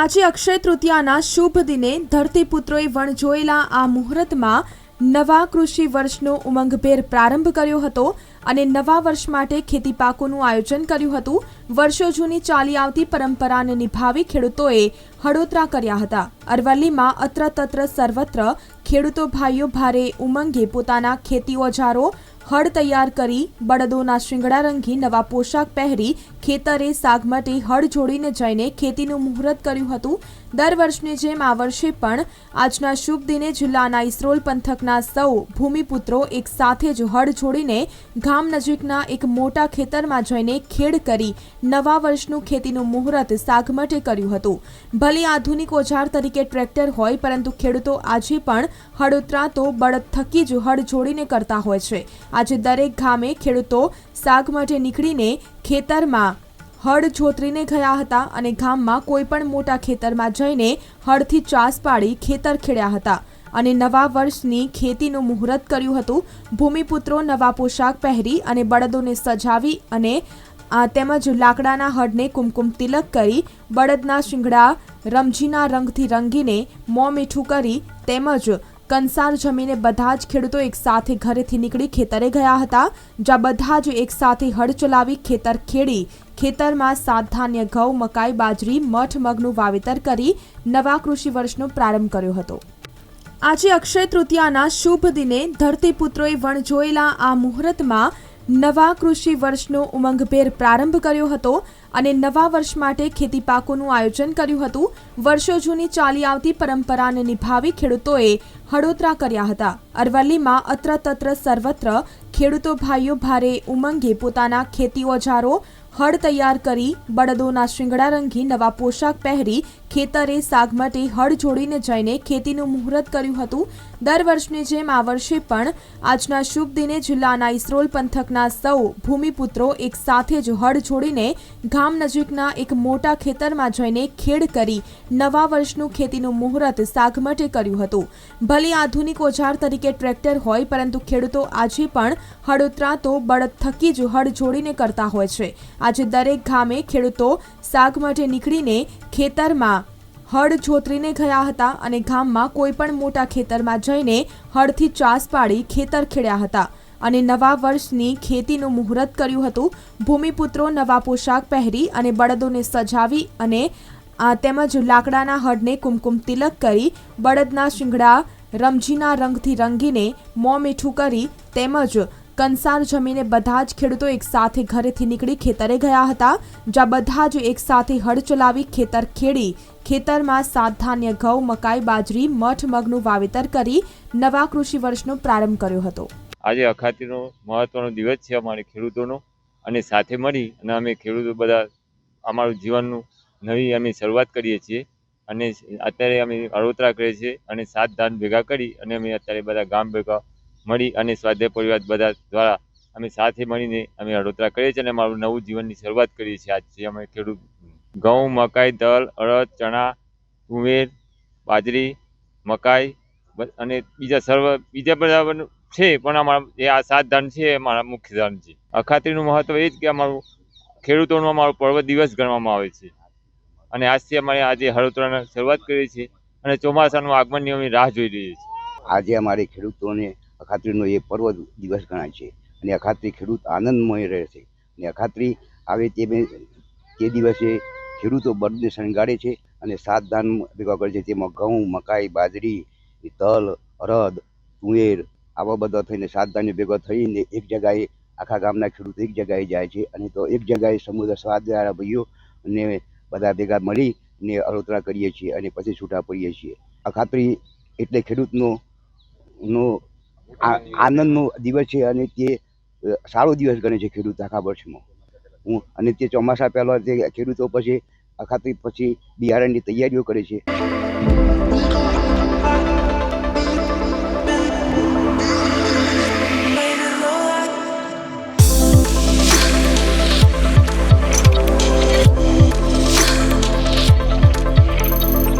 આજે અક્ષય તૃતીયાના શુભ દિને ધરતીપુત્રોએ વણજોયેલા આ મુહૂર્તમાં નવા કૃષિ વર્ષનો ઉમંગભેર પ્રારંભ કર્યો હતો અને નવા વર્ષ માટે ખેતી પાકોનું આયોજન કર્યું હતું. વર્ષો જૂની ચાલી આવતી પરંપરાને નિભાવી ખેડૂતોએ હળોતરા કર્યા હતા. અરવલ્લીમાં અત્ર તત્ર સર્વત્ર ખેડૂતો ભાઈઓ ભારે ઉમંગે પોતાના ખેતી ઓજારો હળ તૈયાર કરી, બળદોના શિંગડા રંગી નવા પોશાક પહેરી ખેતરે સાગ માટે હળ જોડીને જઈને ખેતીનું મુહૂર્ત કર્યું હતું. દર વર્ષની જેમ આ વર્ષે પણ આજના શુભ દિને જિલ્લાના ઇસરોલ પંથકના સૌ ભૂમિપુત્રો એક સાથે જ હળ જોડીને ગામ નજીકના એક મોટા ખેતરમાં જઈને ખેડ કરી નવા વર્ષનું ખેતીનું મુહૂર્ત સાગ કર્યું હતું. ભલે આધુનિક ઓજાર તરીકે ટ્રેક્ટર હોય, પરંતુ ખેડૂતો આજે પણ હળોતરા તો બળદ થકી જ હળ જોડીને કરતા હોય છે. આજે દરેક ગામે ખેડૂતો સાગ નીકળીને ખેતરમાં હળ જોતરીને ગયા હતા અને ગામમાં કોઈ પણ મોટા ખેતરમાં જઈને હળથી ચાસ પાડી ખેતર ખેડ્યા હતા અને નવા વર્ષની ખેતીનું મુહૂર્ત કર્યું હતું. ભૂમિપુત્રો નવા પોશાક પહેરી અને બળદોને સજાવી અને તેમજ લાકડાના હળને કુમકુમ તિલક કરી, બળદના શિંગડા રમજીના રંગથી રંગીને મોં મીઠું કરી તેમજ કંસાર જમીને બધા જ ખેડૂતો એકસાથે ઘરેથી નીકળી ખેતરે ગયા હતા, જ્યાં બધા જ એક સાથે હળ ચલાવી ખેતર ખેડી. ખેતરમાં સાત ધાન્ય ઘઉં, મકાઈ, બાજરી, મઠ, મગનું વાવેતર કરી નવા કૃષિ વર્ષનો પ્રારંભ કર્યો હતો. આજે અક્ષય તૃતીયાના શુભ દિને ધરતીપુત્રોએ વણ જોયેલા આ મુહૂર્તમાં નવા કૃષિ વર્ષનો ઉમંગભેર પ્રારંભ કર્યો હતો અને નવા વર્ષ માટે ખેતી પાકોનું આયોજન કર્યું હતું. વર્ષો જૂની ચાલી આવતી પરંપરાને નિભાવી ખેડૂતોએ હળોતરા કર્યા હતા. અરવલ્લીમાં અત્ર તત્ર સર્વત્ર ખેડૂતો ભાઈઓ ભારે ઉમંગે પોતાના ખેતી ઓજારો હળ તૈયાર કરી, બળદોના શિંગડા રંગી નવા પોશાક પહેરી, ખેતરે સાગ માટે હળ જોડીને જઈને ખેતીનું મુહૂર્ત કર્યું હતું. દર વર્ષની જેમ આ વર્ષે પણ આજના શુભ દિને જિલ્લાના ઇસરોલ પંથકના સૌ ભૂમિપુત્રો એક સાથે જ હળ જોડીને ગામ નજીકના એક મોટા ખેતરમાં જઈને ખેડ કરી નવા વર્ષનું ખેતીનું મુહૂર્ત સાગમટે કર્યું હતું. ભલે આધુનિક ઓજાર તરીકે ટ્રેક્ટર હોય, પરંતુ ખેડૂતો આજે પણ હળોતરા તો બળદ થકી જ હળ જોડીને કરતા હોય છે. આજે દરેક ગામે ખેડૂતો સાગ માટે નીકળીને ખેતરમાં હળ જોતરીને ગયા હતા અને ગામમાં કોઈ પણ મોટા ખેતરમાં જઈને હળથી ચાસ પાડી ખેતર ખેડ્યા હતા અને નવા વર્ષની ખેતીનું મુહૂર્ત કર્યું હતું. ભૂમિપુત્રો નવા પોશાક પહેરી અને બળદોને સજાવી અને તેમજ લાકડાના હળને કુમકુમ તિલક કરી બળદના શિંગડા રમજીના રંગથી રંગીને મોં મીઠું કરી તેમજ કંસાર જમીને બધા જ ખેડૂતો એકસાથે ઘરેથી નીકળી ખેતરે ગયા હતા, જ્યાં બધા જ એકસાથે હળ ચલાવી ખેતર ખેડી. ખેતરમાં સાત ધાન્ય ઘઉં, મકાઈ, બાજરી, મઠ, મગનું વાવેતર કરી નવા કૃષિ વર્ષનો પ્રારંભ કર્યો હતો. આજે અખાતીનો મહત્વનો દિવસ છે અમારે ખેડૂતોનો અને સાથે મળી અને અમે ખેડૂતો બધા અમારું જીવનનું નવી અમે શરૂઆત કરીએ છીએ. અને અત્યારે અમે અળોતરા કરીએ છીએ અને સાત ધાન ભેગા કરી અને અમે અત્યારે બધા ગામ ભેગા મળી અને સ્વાધ્યાય પરિવાર બધા દ્વારા અમે સાથે મળીને અમે અડોતરા કરીએ છીએ અને અમારું નવું જીવનની શરૂઆત કરીએ છીએ. આજથી અમે ખેડૂત ઘઉં, મકાઈ તલ અડદ, ચણા તુવેર બાજરી, મકાઈ અને બીજા સર્વ, બીજા બધા છે, પણ અમારા એ આ સાત ધાન છે, એ અમારા મુખ્ય ધાન છે. અખાત્રીનું મહત્વ એ જ કે અમારું ખેડૂતોનો અમારો પર્વ દિવસ ગણવામાં આવે છે. અને આજથી અમારે આજે હળવતરાની શરૂઆત કરી છે અને ચોમાસાનું આગમનની અમે રાહ જોઈ રહી છે આજે અમારે ખેડૂતોને અખાત્રીનો એ પર્વ દિવસ ગણાય છે અને અખાત્રી ખેડૂત આનંદમય રહે છે અને અખાત્રી આવે તે તે દિવસે ખેડૂતો બળદને શણગારે છે અને સાત ધાન ભેગા કરે છે. તેમાં ઘઉં, મકાઈ, બાજરી, તલ અડદ તુવેર આવા બધા થઈને સાત ધાન્ય ભેગા થઈને એક જગાએ આખા ગામના ખેડૂતો એક જગાએ જાય છે અને તો એક જગાએ સમુદ્ર સ્વાદ ભાઈઓ અને બધા ભેગા મળી ને અળોતરા કરીએ છીએ અને પછી છૂટા પડીએ છીએ. અખાત્રી એટલે ખેડૂતનો નો આ- આનંદનો દિવસ છે અને તે સારો દિવસ ગણે છે ખેડૂત આખા વર્ષમાં. હું, અને તે ચોમાસા પહેલાં તે ખેડૂતો પછી અખાત્રી પછી બિયારણની તૈયારીઓ કરે છે.